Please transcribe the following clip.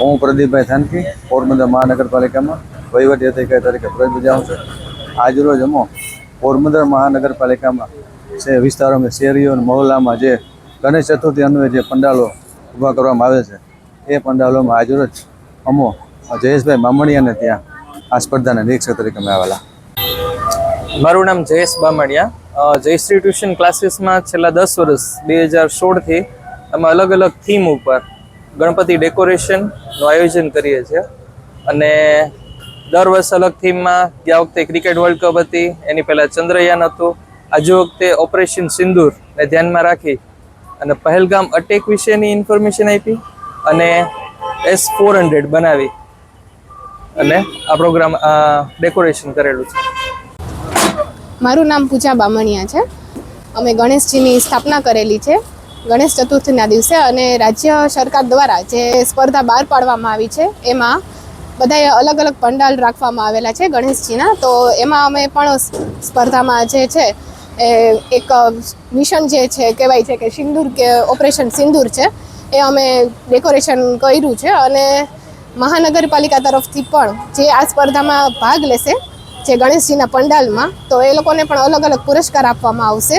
હું પ્રદીપભાઈ થાનકી, પોરબંદર મહાનગરપાલિકામાં વહીવટી અધિકારી તરીકે ફરજ બજાવું છું. આજરોજ અમો પોરબંદર મહાનગરપાલિકામાં છે, વિસ્તારોમાં શેરીઓ અને મહોલ્લામાં જે ગણેશ ચતુર્થી અન્વયે જે પંડાલો ઊભા કરવામાં આવે છે, એ પંડાલોમાં આજરોજ અમો જયેશભાઈ મામણિયાને ત્યાં આ સ્પર્ધાના નિરીક્ષક તરીકે અમે આવેલા. મારું નામ જયેશ બામણિયા. જયશ્રી ટ્યુશન ક્લાસીસમાં છેલ્લા દસ વર્ષ, બે હજાર સોળથી અમે અલગ અલગ થીમ ઉપર ગણપતિ ડેકોરેશનનું આયોજન કરીએ છીએ. અને દર વર્ષ અલગ થીમમાં ગયા વખતે ક્રિકેટ વર્લ્ડ કપ હતી, એની પહેલાં ચંદ્રયાન હતું. આજે વખતે ઓપરેશન સિંદૂરને ધ્યાનમાં રાખી અને પહેલગામ અટેક વિશેની ઇન્ફોર્મેશન આપી અને એસ ફોર હંડ્રેડ બનાવી અને આ પ્રોગ્રામ ડેકોરેશન કરેલું છે. મારું નામ પૂજા બામણિયા છે. અમે ગણેશજીની સ્થાપના કરેલી છે. ગણેશ ચતુર્થીના દિવસે અને રાજ્ય સરકાર દ્વારા જે સ્પર્ધા બહાર પાડવામાં આવી છે, એમાં બધાએ અલગ અલગ પંડાલ રાખવામાં આવેલા છે ગણેશજીના. તો એમાં અમે પણ સ્પર્ધામાં જે છે, એ એક મિશન જે છે, કહેવાય છે કે સિંદૂર કે ઓપરેશન સિંદૂર છે, એ અમે ડેકોરેશન કર્યું છે અને મહાનગરપાલિકા તરફથી પણ જે આ સ્પર્ધામાં ભાગ લેશે, જે ગણેશજીના પંડાલમાં, તો એ લોકોને પણ અલગ અલગ પુરસ્કાર આપવામાં આવશે.